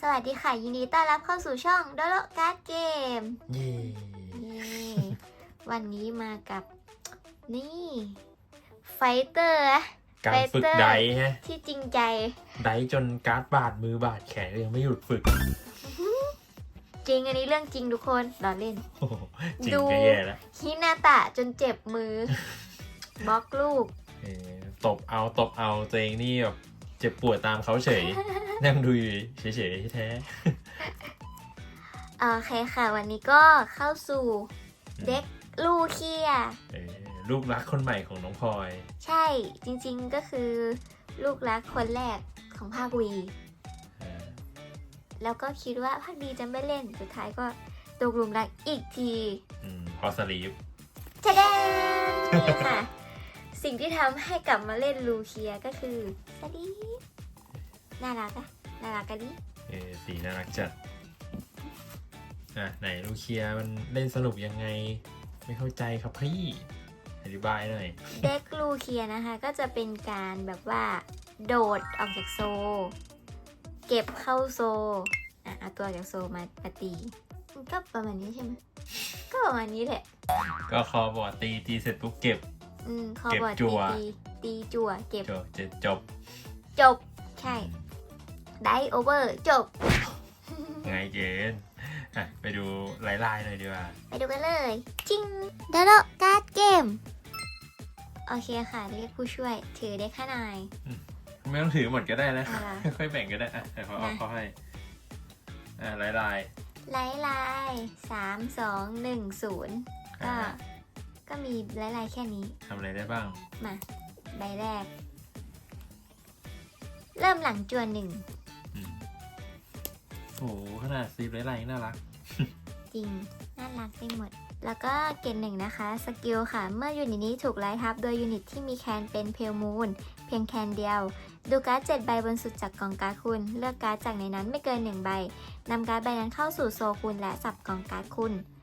สวัสดีค่ะ ยินดีต้อนรับเข้าสู่ช่องโดโลการ์ดเกมเย่เย้วันนี้มากับนี่ไฟเตอร์การฝึกไปเตอร์ไดฟ์ฮะที่จริงใจ ไดฟ์จนการ์ดบาดมือบาดแขนยังไม่หยุดฝึก จริงอันนี้เรื่องจริงทุกคนรอเล่นโอ้โหจริงดูก็แย่แล้วฮินาตะจนเจ็บมือบล็อกลูกเออตบเอาตบเอาตัวเองนี่แบบ เจ็บปวดตามเขาเฉย นั่งดูอยู่เฉยๆแท้โอเคค่ะ วันนี้ก็เข้าสู่เด็กลูเคียเออลูกรักคนใหม่ของน้องพลอย ใช่จริงๆก็คือ ลูกรักคนแรกของภาควี เออแล้วก็คิดว่าภาคดีจะไม่เล่นสุดท้ายก็ตกหลุมรักอีกทีอืมพอสลีฟชะแดงนี่ค่ะ สิ่งที่ทำให้กลับมาเล่นลูเคียก็คือสลีปน่ารักอะน่ารักกันดิเออสีน่ารักจัด อะ ไหนลูเคียมันเล่นสนุกยังไง ไม่เข้าใจครับพี่อธิบายหน่อย เด็กลูเคียนะคะ ก็จะเป็นการแบบว่า โดดออกจากโซ เก็บเข้าโซ อะเอาตัวออกจากโซมาปตีมันก็ประมาณนี้ใช่ไหมก็ประมาณนี้แหละ ก็คอบอร์ดตีตีเสร็จปุ๊บเก็บ อืมคอเก็บบอร์ดจั่ตีวตีตีจั่วเก็บจบจะจบจบ ใช่ได้โอเวอร์จบ ไงเกณฑ์อะไปดูลายลายๆหน่อยดีกว่า ไปดูกันเลยจิงดาโดการ์ดเกม โอเคค่ะ เรียกผู้ช่วย ถือได้ข้างในไม่ต้องถือหมดก็ได้นะเอาล่ะค่อยๆแบ่งก็ได้อะแต่เขาเอานะ เขาให้อ่าลายลายไล่ไล่สามสองหนึ่งศูนย์ๆก็อ่า ก็มีไล่ไล่แค่นี้ ทำอะไรได้บ้าง มาใบแรก เริ่มหลังจวนหนึ่งอืมโอ้โหขนาดซีฟลายลายๆน่ารัก จริง น่ารักไปหมด แล้วก็เกณฑ์หนึ่งนะคะ สกิลค่ะ เมื่อยูนิตนี้ถูกไล่ทับ โดยยูนิตที่มีแคนเป็นเพลมูนเพียงแคนเดียว ดูการ์ด7ใบบนสุดจากกองการ์ดคุณ เลือกการ์ดจากในนั้นไม่เกิน1ใบนำการ์ดใบนั้นเข้าสู่โซคุณและสับกองการ์ดคุณอืม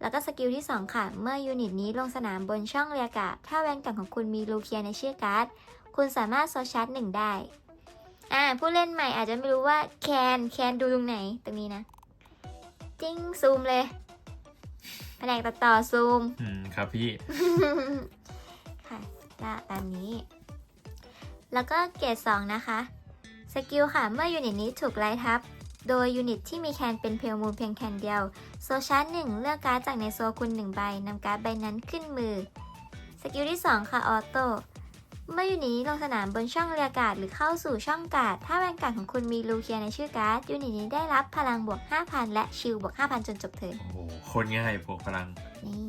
แล้วก็สกิลที่ 2 ค่ะ เมื่อยูนิตนี้ลงสนามบนช่องเรียกาศถ้าแวนกลางของคุณมีลูเคียในชื่อการ์ด คุณสามารถโซชาร์จหนึ่งได้ อ่า ผู้เล่นใหม่อาจจะไม่รู้ว่าแคนแคนดูตรงไหน ตรงนี้นะ จิ้งซูมเลย แผนกตัดต่อซูม อืมครับพี่ ค่ะละตามนี้ แล้วก็เกรด2นะคะ สกิลค่ะ เมื่อยูนิตนี้ถูกไล่ทับ โดยยูนิตที่มีแคนเป็นเพลมูลเพียงแคนเดียว โซชาร์จหนึ่งเลือกการ์ดจากในโซคุณหนึ่งใบนำการ์ดใบนั้นขึ้นมือ สกิลที่ 2 ค่ะออโต้เมื่อยูนิตนี้ลงสนามบนช่องเรียกการ์ดหรือเข้าสู่ช่องการ์ดถ้าแวนการ์ดของคุณมีลูเคียในชื่อการ์ดยูนิตนี้ได้รับพลังบวก 5,000 และชิลบวก 5,000 จนจบเทิร์นโอ้โหโคนง่ายบวกพลัง นี่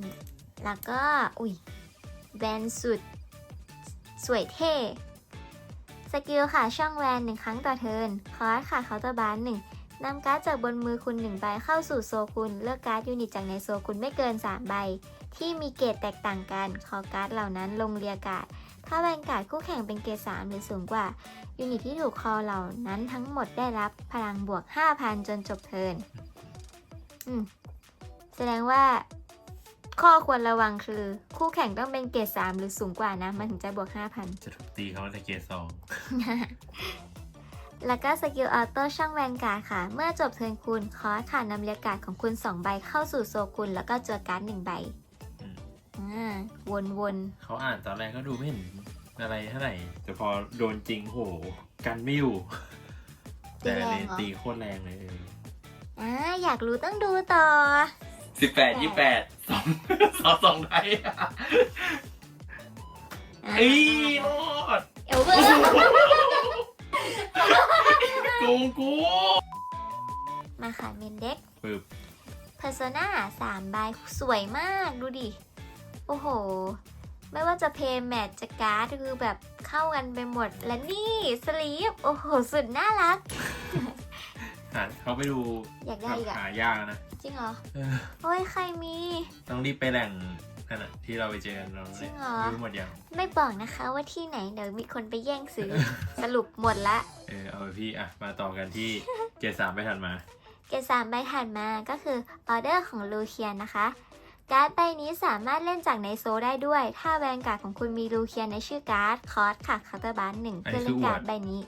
แล้วก็อุ้ยแวนสุด สวยเท่สกิลค่ะช่องแวนหนึ่งครั้งต่อเทิร์นคอร์สค่ะเคาน์เตอร์บาร์หนึ่ง นำการ์ดจากบนมือคุณหนึ่งใบเข้าสู่โซคุณ เลือกการ์ดยูนิตจากในโซคุณไม่เกิน 3 ใบ ที่มีเกรดแตกต่างกัน ขอการ์ดเหล่านั้นลงเรียการ์ดถ้าแวนการ์ดคู่แข่งเป็นเกรด3หรือสูงกว่า ยูนิตที่ถูกคอเหล่านั้นทั้งหมดได้รับพลังบวก 5,000 จนจบเทิร์นอืมแสดงว่า ข้อควรระวังคือ คู่แข่งต้องเป็นเกรดสามหรือสูงกว่านะ มันถึงจะบวก 5,000 จะถูกตีเขาในเกรดสอง แล้วก็สกิลออโต้ช่องแวนการ์ดค่ะ เมื่อจบเทิร์นคุณคอร์สค่ะนำเรียกการ์ดของคุณ 2 ใบเข้าสู่โซคุณแล้วก็จัวการ์ดหนึ่งใบอืมอ่าวนวนเขาอ่านตอนแรกก็ดูไม่เห็นอะไรเท่าไหร่ แต่พอโดนจริงโห กันไม่อยู่ๆตีแต่แรเลงยเหรอตีโคตรแรงเลยอ่าอยากรู้ต้องดูต่อ สิบแปดยี่แปดสองสองสองไทยอ่าเอ้ยรอดเอลเวอร์ โกงกูมาค่ะเมนเด็กปึ๊บ Persona 3ใบสวยมากดูดิ โอ้โห ไม่ว่าจะเพย์แมทจะการ์ดคือแบบเข้ากันไปหมด และนี่สลีปโอ้โห สุดน่ารัก หาเขาไปดูอยากได้อีกอะหายากนะ จริงเหรอ เออโอ้ยใครมี ต้องรีบไปแหล่ง นั่นน่ะที่เราไปเจอกันเราจริงเหรอ รู้หมดยังไม่บอกนะคะว่าที่ไหนเดี๋ยวมีคนไปแย่งซื้อ สรุปหมดละ เออเอาไปพี่อะมาต่อกันที่ เกรดสามไปทันมา เกรดสามใบถัดมาก็คือออเดอร์ของลูเคียนนะคะ การ์ดใบนี้สามารถเล่นจากในโซได้ด้วย ถ้าแวนการ์ดของคุณมีลูเคียนในชื่อการ์ดคอร์สค่ะคาร์เตอร์บาร์หนึ่งอันนี้เพื่อเล่นคืออวด การ์ดใบนี้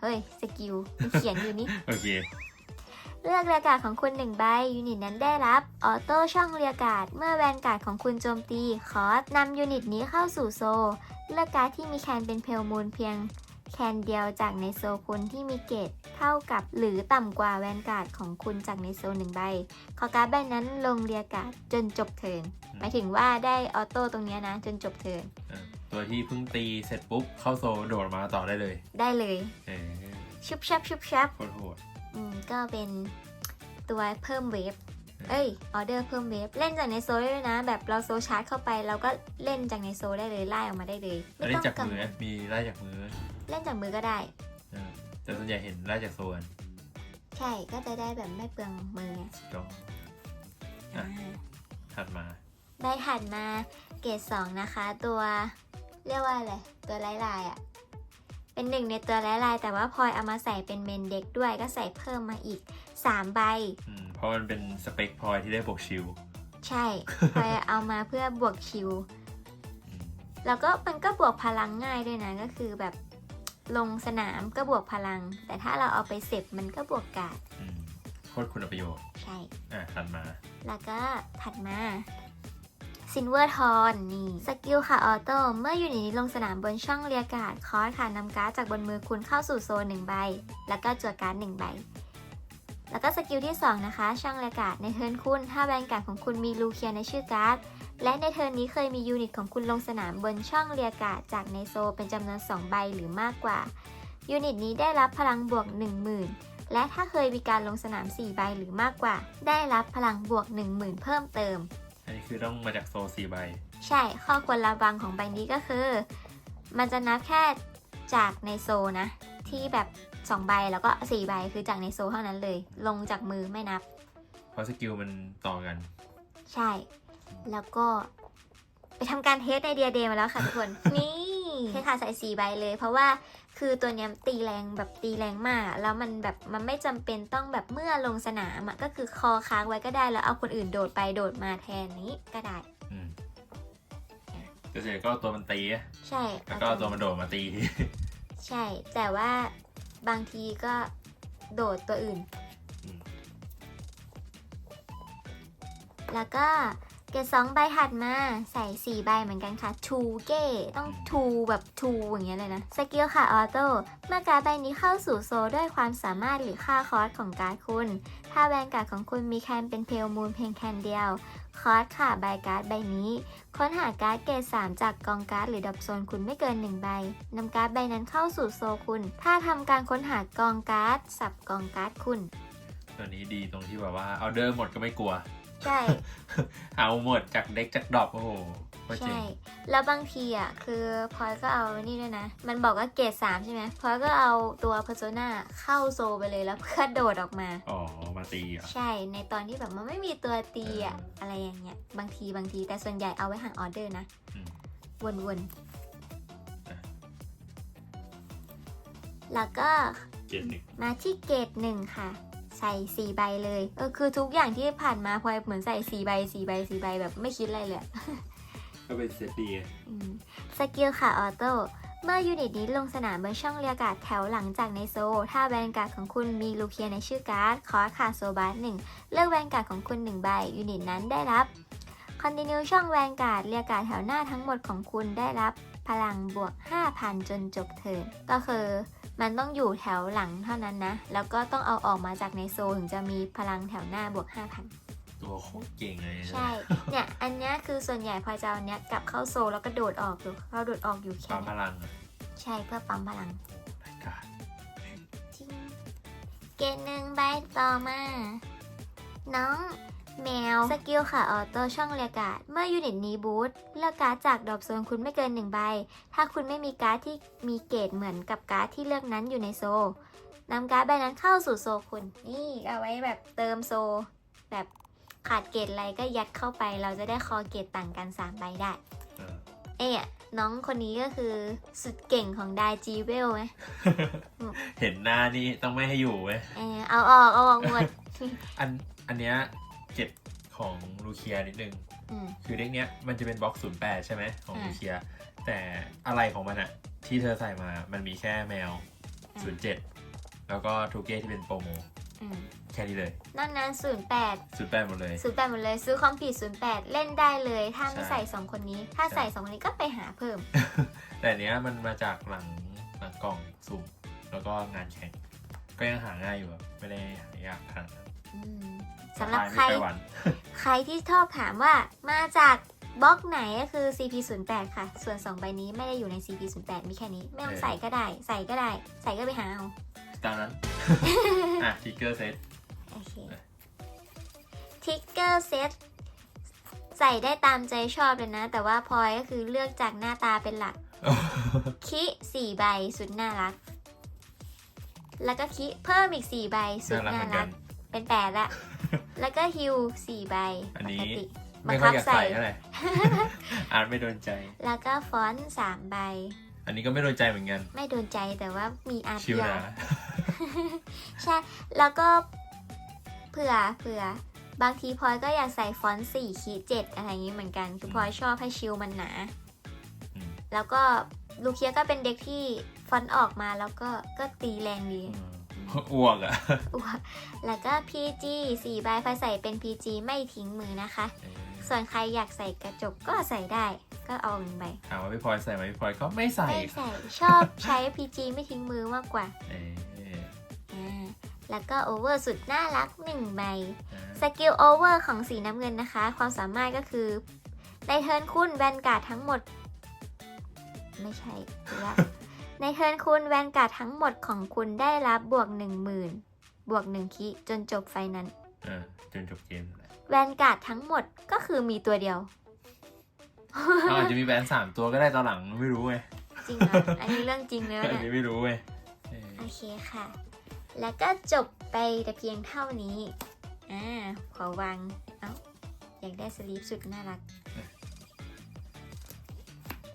เฮ้ย สกิลมันเขียนอยู่นี่ โอเค เลือกเรียกการ์ดของคุณหนึ่งใบยูนิตนั้นได้รับออโต้ช่องเรียกการ์ดเมื่อแวนการ์ดของคุณโจมตีคอสนำยูนิตนี้เข้าสู่โซลเลือกการ์ดที่มีแคนเป็นเพลมูลเพียงแคนเดียวจากในโซลคุณที่มีเกรดเท่ากับหรือต่ำกว่าแวนการ์ดของคุณจากในโซลหนึ่งใบ ขอการ์ดใบนั้นลงเรียกการ์ดจนจบเทิร์นหมายถึงว่าได้ออโต้ตรงเนี้ยนะ จนจบเทิร์นอะตัวที่เพิ่งตีเสร็จปุ๊บเข้าโซโดดมาต่อได้เลยได้เลย เออชุบชับชุบชับ โคตรโหดอืม ก็เป็นตัวเพิ่มเวฟเอ้ยออเดอร์เพิ่มเวฟเล่นจากในโซลได้ด้วยนะ แบบเราโซลชาร์จเข้าไปเราก็เล่นจากในโซลได้เลยไล่ออกมาได้เลยอันนี้จากกังมือวนะลมีไล่จากมือ เล่นจากมือก็ได้อะแต่ส่วนใหญ่เห็นไล่จากโซนใช่ก็จะได้แบบไม่เปลืองมือไงก็อะอ่าถัดมาได้ถัดมาเกรดสองนะคะ ตัวเรียกว่าอะไรตัวไร้ลายอะ่ะ เป็นหนึ่งในตัวไร้ลาย แต่ว่าพลอยเอามาใส่เป็นเมนเด็กด้วยก็ใส่เพิ่มมาอีก 3 ใบ อืมเพราะมันเป็นสเปคพลอยที่ได้บวกชิลใช่ พลอยเอามาเพื่อบวกคิว อืมแล้วก็มันก็บวกพลังง่ายด้วยนะก็คือแบบลงสนามก็บวกพลัง แต่ถ้าเราเอาไปเสพมันก็บวกกาดอืมโคตรคุณประโยชน์ ใช่ อะถัดมา แล้วก็ถัดมา ซินเวอร์ทอนนี่สกิลค่ะออโต้เมื่ออยู่ในนี้ลงสนามบนช่องเรียการ์ดคอร์สค่ะนำการ์ดจากบนมือคุณเข้าสู่โซนหนึ่งใบ แล้วก็จั่วการ์ดหนึ่งใบ แล้วก็สกิลที่ 2 นะคะ ช่องเรียการ์ดในเทิร์นคุณถ้าแวนการ์ดของคุณมีลูเคียในชื่อการ์ดและในเทิร์นนี้เคยมียูนิตของคุณลงสนามบนช่องเรียการ์ดจากในโซเป็นจำนวน 2 ใบหรือมากกว่า ยูนิตนี้ได้รับพลังบวก 10,000 และถ้าเคยมีการลงสนาม 4 ใบหรือมากกว่า ได้รับพลังบวก 10,000 เพิ่มเติม อันนี้คือต้องมาจากโซสี่ใบ ใช่ ข้อควรระวังของใบนี้ก็คือ มันจะนับแค่จากในโซลนะ ที่แบบ 2 ใบแล้วก็ 4 ใบคือจากในโซลเท่านั้นเลย ลงจากมือไม่นับ เพราะสกิลมันต่อกัน ใช่ แล้วก็ไปทำการเทสในเดียเดย์มาแล้วค่ะทุกคน นี่ เทสค่ะใส่สี่ใบเลย เพราะว่าคือตัวเนี้ยตีแรงแบบตีแรงมาก แล้วมันแบบมันไม่จำเป็นต้องแบบเมื่อลงสนามอะก็คือคอค้างไว้ก็ได้แล้วเอาคนอื่นโดดไปโดดมาแทนนี้ก็ได้อืมแต่ส่วนใหญ่ก็เอาตัวมันตีอะใช่แล้วก็เอาตัวมันโดดมาตีใช่ แต่ว่าบางทีก็โดดตัวอื่นอืมแล้วก็ เกรดสองใบถัดมาใส่สี่ใบเหมือนกันค่ะทูเก้ต้องทูแบบทูอย่างเงี้ยเลยนะสกิลค่ะออโต้เมื่อการ์ดใบนี้เข้าสู่โซลด้วยความสามารถหรือค่าคอสของการ์ดคุณ ถ้าแวนการ์ดของคุณมีแคนเป็นเพลมูลเพียงแคนเดียวคอสค่ะใบการ์ดใบนี้ ค้นหาการ์ดเกรด3จากกองการ์ดหรือดรอปโซนคุณไม่เกิน 1 ใบนำการ์ดใบนั้นเข้าสู่โซลคุณ ถ้าทำการค้นหากองการ์ดสับกองการ์ดคุณ ตัวนี้ดีตรงที่แบบว่าเอาเดอร์หมดก็ไม่กลัว ใช่ เอาหมดจากเด็กจากดรอปโอ้โหโคตรเจ๋งใช่ แล้วบางทีอะ คือพลอยก็เอานี่ด้วยนะ มันบอกว่าเกรดสามใช่ไหมพลอยก็เอาตัวเพอร์โซนาเข้าโซไปเลยแล้วเพื่อโดดออกมา อ๋อ มาตีเหรอะ ใช่ ในตอนที่แบบมันไม่มีตัวตีอะ อะไรอย่างเงี้ย บางทีบางที แต่ส่วนใหญ่เอาไว้ห่างออเดอร์นะ วนๆ แล้วก็เจ็ดหนึ่งมาที่เกรดหนึ่งค่ะ ใส่สี่ใบเลยเออคือทุกอย่างที่ผ่านมาพลอยเหมือนใส่สี่ใบสี่ใบสี่ใบแบบไม่คิดอะไรเลยอะก็เป็นเซตดีอืมสกิลค่ะออโต้เมื่อยูนิตนี้ลงสนามบนช่องเรียกการ์ดแถวหลังจากในโซลถ้าแวนการ์ดของคุณมีลูเคียในชื่อการ์ดคอร์สค่ะโซบาร์หนึ่งเลือกแวนการ์ดของคุณหนึ่งใบยูนิตนั้นได้รับคอนติเนียช่องแวนการ์ดเรียกการ์ดแถวหน้าทั้งหมดของคุณได้รับ พลังบวก 5,000 จนจบเทิร์นก็คือมันต้องอยู่แถวหลังเท่านั้นนะ แล้วก็ต้องเอาออกมาจากในโซลถึงจะมีพลังแถวหน้าบวก 5,000 ตัวโคตรเก่งเลยนะใช่ เนี่ย อันเนี้ยคือส่วนใหญ่พอจะเอาเนี้ยกลับเข้าโซลแล้วก็โดดออกอยู่เข้าโดดออกอยู่แค่ปั๊มพนั้นลังอะใช่เพื่อปั๊มพลังรายการจริงเกณฑ์หนึ่งใบต่อมา น้อง แมว สกิลค่ะออโต้ช่องเรียกการ์ดเมื่อยูนิตนี้บูทเลือกการ์ดจากดรอปโซนคุณไม่เกินหนึ่งใบ ถ้าคุณไม่มีการ์ดที่มีเกรดเหมือนกับการ์ดที่เลือกนั้นอยู่ในโซลนำการ์ดใบนั้นเข้าสู่โซลคุณ นี่เอาไว้แบบเติมโซลแบบขาดเกรดอะไรก็ยัดเข้าไป เราจะได้คอเกรดต่างกัน3ใบได้เออเอ๊ะน้องคนนี้ก็คือสุดเก่งของไดจีเวลไหม เห็นหน้านี่ต้องไม่ให้อยู่เว้ยเออเอาออกเอาออกหมด อันอันเนี้ย เก็บของลูเคียนิดนึง อืม คือเด็กเนี้ยมันจะเป็นบล็อก08ใช่ไหมของอ่า ลูเคีย แต่อะไรของมันอะที่เธอใส่มามันมีแค่แมวอะศูนย์เจ็ดแล้วก็ทูเก้ที่เป็นโปรโมอืมแค่นี้เลยนอกนั้นศูนย์แปดศูนย์แปดหมดเลย ศูนย์แปดหมดเลยซื้อคอมผิดศูนย์แปดเล่นได้เลย ถ้าไม่ใช่ ใส่สองคนนี้ ถ้าใช่ใส่สองคนนี้ก็ไปหาเพิ่ม แต่อันเนี้ยมันมาจากหลังหลังกล่องสุ่มแล้วก็งานแข่ง ก็ยังหาง่ายอยู่อะไม่ได้หายากขนาดนั้นอืม สำหรับใครไม่ไปหวันใครที่ชอบถามว่ามาจากบล็อกไหนก็คือ CP08 ค่ะ ส่วน 2 ใบนี้ไม่ได้อยู่ใน CP08 มีแค่นี้ ไม่ต้องใส่ก็ได้ ใส่ก็ได้ ใส่ก็ไปหาเอาตามนั้น อะทิกเกอร์เซตโอเคเออทิกเกอร์เซตใส่ได้ตามใจชอบเลยนะ แต่ว่าพลอยก็คือเลือกจากหน้าตาเป็นหลัก คิสี่ใบสุดน่ารัก แล้วก็คิเพิ่มอีกสี่ใบสุดน่ารัก เหน่ามือนกัรักนเป็นแปดละ แล้วก็ฮิวสี่ใบอันนี้ปกติไม่ค่อยอยากใส่บังคับใส่เท่าไหร่ อ่านไม่โดนใจ แล้วก็ฟอนต์สามใบ อันนี้ก็ไม่โดนใจเหมือนกันไม่โดนใจแต่ว่ามีอาร์ตชิวเดียวนะ ใช่ แล้วก็เผื่อเผื่อบางทีพลอยก็อยากใส่ฟอนต์สี่ขีดเจ็ดอะไรอย่างนี้เหมือนกัน คือพลอยชอบให้ชิลมันหนา อืม แล้วก็ลูเคียก็เป็นเด็กที่ฟอนต์ออกมาแล้วก็ก็ตีแรงดี อืม อ้วกอะอ้วกแล้วก็ PG 4ใบไฟใส่เป็น PG ไม่ทิ้งมือนะคะเออส่วนใครอยากใส่กระจกก็ใส่ได้ ก็เอาหนึ่งใบถามว่าพี่พลอยใส่ไหมพี่พลอยก็ไม่ใส่ไม่ใส่ชอบใช้ PG ไม่ทิ้งมือมากกว่าเอออ่าแล้วก็โอเวอร์สุดน่ารักหนึ่งใบอ่าสกิลโอเวอร์ของสีน้ำเงินนะคะ ความสามารถก็คือในเทิร์นคุณแวนการ์ดทั้งหมด ไม่ใช่ถูกละ ในเทิร์นคุณแวนการ์ดทั้งหมดของคุณได้รับบวกหนึ่งหมื่นบวกหนึ่งคิจนจบไฟนั้น เออจนจบเกมนั่นแหละแวนการ์ดทั้งหมดก็คือมีตัวเดียว เราอาจจะมีแบรนด์สามตัวก็ได้ตอนหลังไม่รู้ไงจริงเหรออันนี้เรื่องจริงเลยอัวะนเนี่ย นี้ไม่รู้ไงเออโอเคค่ะ แล้วก็จบไปแต่เพียงเท่านี้ อ่า ขอวาง เอ้า อยากได้สลีปสุดน่ารัก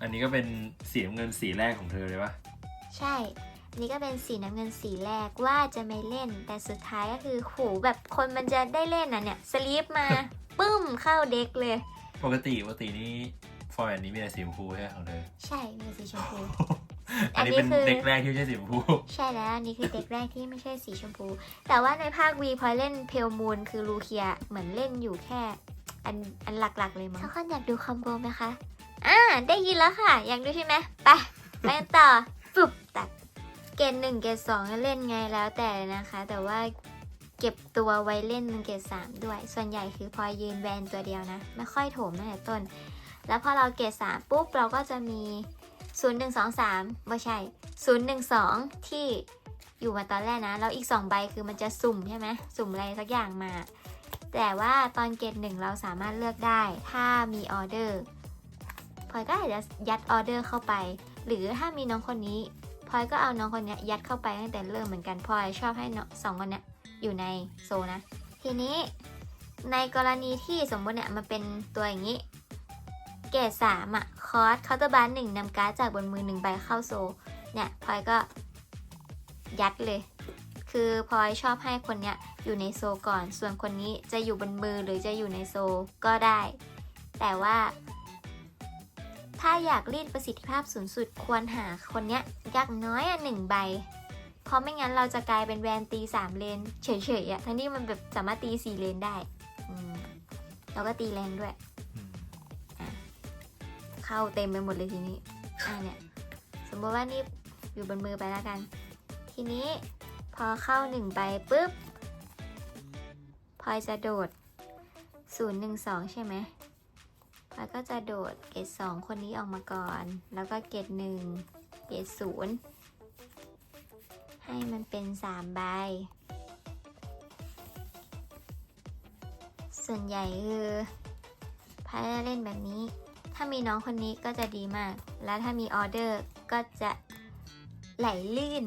อันนี้ก็เป็นสีน้ำเงินสีแรกของเธอเลยปะใช่อันนี้ก็เป็นสีน้ำเงินสีแรกว่าจะไม่เล่น แต่สุดท้ายก็คือโหแบบคนมันจะได้เล่นนะเนี่ยสลีปมา ปึ้มเข้าเด็กเลย ปกติปกตินี่ฟอร์แมตนี้มีแต่สีชมพูใช่ไหมของเธอใช่มีสีชมพู อัอันนนี้นี้เป็นคือเด็กแรกที่ไม่ใช่สีชมพู ใช่แล้วอันนี่คือเด็กแรกที่ไม่ใช่สีชมพู แต่ว่าในภาควีพอเล่นเพลมูนคือลูเคียเหมือนเล่นอยู่แค่ อันอันหลักๆเลยมั้งทุกคนอยากดูคอมโบไหมคะอ่าได้ยินแล้วค่ะ อยากดูใช่ไหมไปไปกันต่อปุ๊บตัด เกณฑ์หนึ่งเกณฑ์สองเล่นไงแล้วแต่นะคะ แต่ว่าเก็บตัวไว้เล่นเกณฑ์สามด้วย ส่วนใหญ่คือพอยืนแบนตัวเดียวนะ ไม่ค่อยโถมตั้งแต่ต้น แล้วพอเราเกณฑ์สามปุ๊บเราก็จะมี 0 1 2 3ไม่ใช่ 0 1 2 ที่อยู่มาตอนแรกนะ แล้วอีก 2 ใบคือมันจะสุ่มใช่ไหมสุ่มอะไรสักอย่างมา แต่ว่าตอนเกณฑ์หนึ่งเราสามารถเลือกได้ ถ้ามีออเดอร์พลอยก็อาจจะยัดออเดอร์เข้าไป หรือถ้ามีน้องคนนี้ พลอยก็เอาน้องคนนี้ยัดเข้าไปตั้งแต่เริ่มเหมือนกันพลอยชอบให้สองคนนี้อยู่ในโซนนะ ทีนี้ในกรณีที่สมมติเนี่ยมันเป็นตัวอย่างนี้ เกรดสามอะคอร์สเคาน์เตอร์บาร์หนึ่งนำการ์ดจากบนมือหนึ่งใบเข้าโซ เนี่ยพลอยก็ยัดเลย คือพลอยชอบให้คนเนี้ยอยู่ในโซก่อน ส่วนคนนี้จะอยู่บนมือหรือจะอยู่ในโซก็ได้ แต่ว่า ถ้าอยากรีดประสิทธิภาพสูงสุดควรหาคนเนี้ยอยักน้อยอะหนึ่งใบ เพราะไม่งั้นเราจะกลายเป็นแวนตีสามเลนเฉยๆอะทั้งที่มันแบบสามารถตีสี่เลนได้อืมแล้วก็ตีแรงด้วยอืมเข้าเต็มไปหมดเลยทีนี้ อ่าเนี่ย สมมติว่านี่อยู่บนมือไปแล้วกัน ทีนี้พอเข้าหนึ่งใบปุ๊บพลอยจะโดด0 1 2 ใช่ไหม พลอยก็จะโดดเกรด2คนนี้ออกมาก่อน แล้วก็เกรด1เกรด0ให้มันเป็น3ใบ ส่วนใหญ่คือพลอยจะเล่นแบบนี้ ถ้ามีน้องคนนี้ก็จะดีมาก แล้วถ้ามีออเดอร์ก็จะไหลลื่น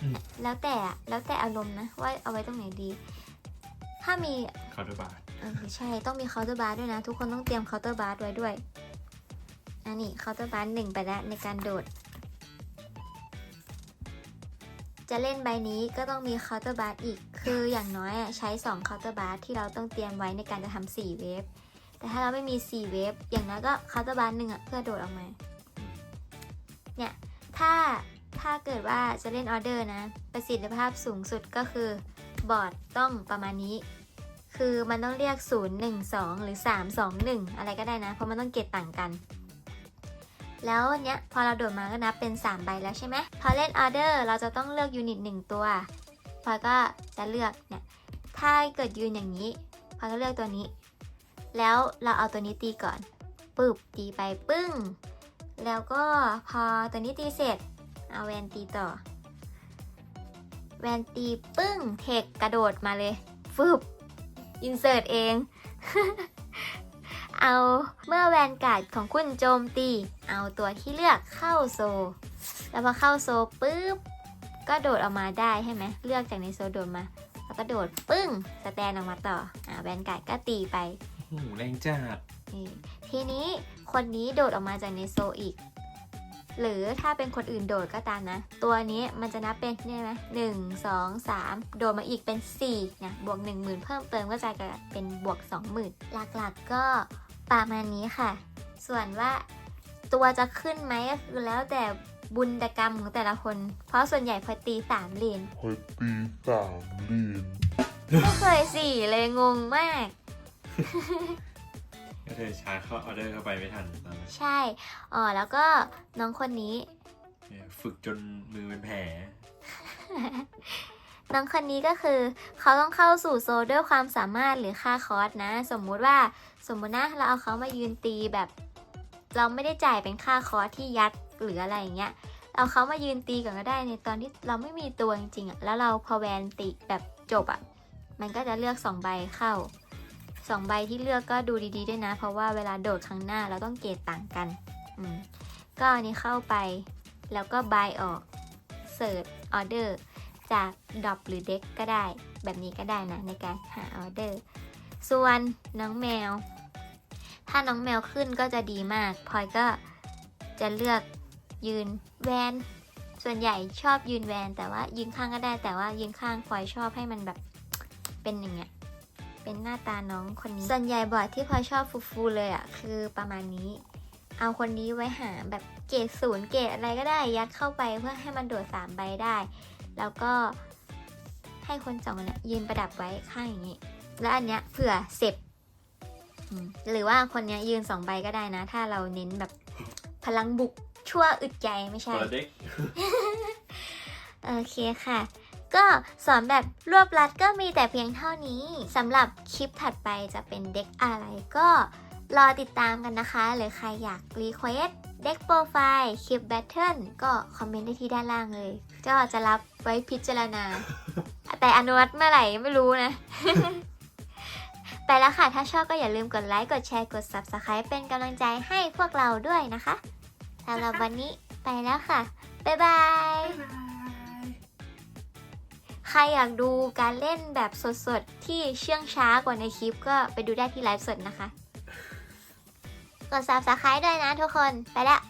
อืมแล้วแต่อะแล้วแต่อารมณ์นะ ว่าเอาไว้ตรงไหนดี ถ้ามีคาร์ดบาร์เออใช่ต้องมีเคาน์เตอร์บาร์ด้วยนะ ทุกคนต้องเตรียมเคาน์เตอร์บาร์ไว้ด้วยอันนี้เคาน์เตอร์บาร์หนึ่งไปแล้วในการโดด จะเล่นใบนี้ก็ต้องมีเคาน์เตอร์บาร์อีก คืออย่างน้อยใช้2เคาน์เตอร์บาร์ที่เราต้องเตรียมไว้ในการจะทำ4เวฟแต่ถ้าเราไม่มี 4 เวฟ อย่างน้อยก็เคาน์เตอร์บาร์หนึ่งอะเพื่อโดดออกมา เนี่ย ถ้า ถ้าเกิดว่าจะเล่นออเดอร์นะ ประสิทธิภาพสูงสุดก็คือบอร์ดต้องประมาณนี้ คือมันต้องเรียก 0 1 2 หรือ 3 2 1 อะไรก็ได้นะ เพราะมันต้องเกรดต่างกัน แล้วเนี้ยพอเราโดดมาก็นับเป็น 3 ใบแล้วใช่ไหมพอเล่นออเดอร์เราจะต้องเลือกยูนิต1 ตัวพอก็จะเลือกเนี่ยถ้าเกิดยืนอย่างนี้พอก็เลือกตัวนี้ แล้วเราเอาตัวนี้ตีก่อนปึ๊บตีไปปึ้ง แล้วก็พอตัวนี้ตีเสร็จ เอาแวนตีต่อ แวนตีปึ้งเทคกระโดดมาเลยฟึบ อินเสิร์ตเอง เอาเมื่อแวนการ์ดของคุณโจมตี เอาตัวที่เลือกเข้าโซ แล้วพอเข้าโซปุ๊บ ก็โดดออกมาได้ใช่ไหม เลือกจากในโซโดดมา แล้วก็โดดปึ้ง สแตนออกมาต่อ อ่าแวนการ์ดก็ตีไป โอ้โหแรงจัดนี่ทีนี้คนนี้โดดออกมาจากในโซอีก หรือถ้าเป็นคนอื่นโดดก็ตามนะ ตัวนี้มันจะนับเป็นเนี่ยไหมหนึ่งสองสามโดดมาอีกเป็น4นะบวก 1 0,000 เพิ่มเติมก็จะกลายเป็นบวก 20,000 หลักๆก็ประมาณนี้ค่ะ ส่วนว่าตัวจะขึ้นไหมก็คือแล้วแต่บุญตกรรมของแต่ละคน เพราะส่วนใหญ่พอตีสามเหรียญคอยตีสามเหรียญไม่เคยสี่เลยงงมาก ก็เลยช้าเข้าออเดอร์เข้าไปไม่ทันตอนนั้นใช่อ๋อแล้วก็น้องคนนี้ เนี่ยฝึกจนมือเป็นแผล น้องคนนี้ก็คือ เขาต้องเข้าสู่โซลด้วยความสามารถหรือค่าคอร์สนะ สมมุติว่าสมมุตินะเราเอาเขามายืนตีแบบ เราไม่ได้จ่ายเป็นค่าคอร์สที่ยัดหรืออะไรอย่างเงี้ยเอาเขามายืนตีก่อนก็ได้ในตอนที่เราไม่มีตัวจริงๆอะแล้วเราพอแวนติแบบจบอะมันก็จะเลือก2ใบเข้า 2 ใบที่เลือกก็ดูดีๆด้วยนะ เพราะว่าเวลาโดดครั้งหน้าเราต้องเกรดต่างกันอืมก็อันนี้เข้าไปแล้วก็ buy ออก search order จากดอปหรือเด็กก็ได้ แบบนี้ก็ได้นะในการหาออเดอร์ส่วนน้องแมว ถ้าน้องแมวขึ้นก็จะดีมากพลอยก็จะเลือกยืนแวนส่วนใหญ่ชอบยืนแวนแต่ว่ายืนข้างก็ได้แต่ว่ายืนข้างพลอยชอบให้มันแบบเป็นอย่างเงี้ย เป็นหน้าตาน้องคนนี้ ส่วนใหญ่บอร์ดที่พลอยชอบฟูๆเลยอะ่ะ คือประมาณนี้ เอาคนนี้ไว้หาแบบเกรดศูนย์เกรดอะไรก็ได้ยัดเข้าไปเพื่อให้มันโดดสามใบได้ แล้วก็ให้คนสองคนเนี้ยยืนประดับไว้ข้างอย่างนี้ แล้วอันเนี้ยเผื่อเสพอืมหรือว่าคนเนี้ยยืนสองใบก็ได้นะ ถ้าเราเน้นแบบพลังบุกชั่วอึดใจไม่คใช่นละเด็กโอเคค่ะ ก็สอนแบบรวบรัดก็มีแต่เพียงเท่านี้สำหรับคลิปถัดไปจะเป็นเด็กอะไรก็รอติดตามกันนะคะ หรือใครอยากรีเควสเด็กโปรไฟล์คลิปแบทเทิลก็คอมเมนต์ได้ที่ด้านล่างเลย ก็จะรับไว้พิจารณา แต่อนุมัติเมื่อไหร่ไม่รู้นะ ไปแล้วค่ะ ถ้าชอบก็อย่าลืมกดไลค์ กดแชร์ กด Subscribe เป็นกำลังใจให้พวกเราด้วยนะคะสำหรับวันนี้ไปแล้วค่ะ บ๊ายบาย ใครอยากดูการเล่นแบบสดๆ ที่เชื่องช้ากว่าในคลิปก็ไปดูได้ที่ไลฟ์สดนะคะ กด Subscribe ด้วยนะทุกคน ไปแล้ว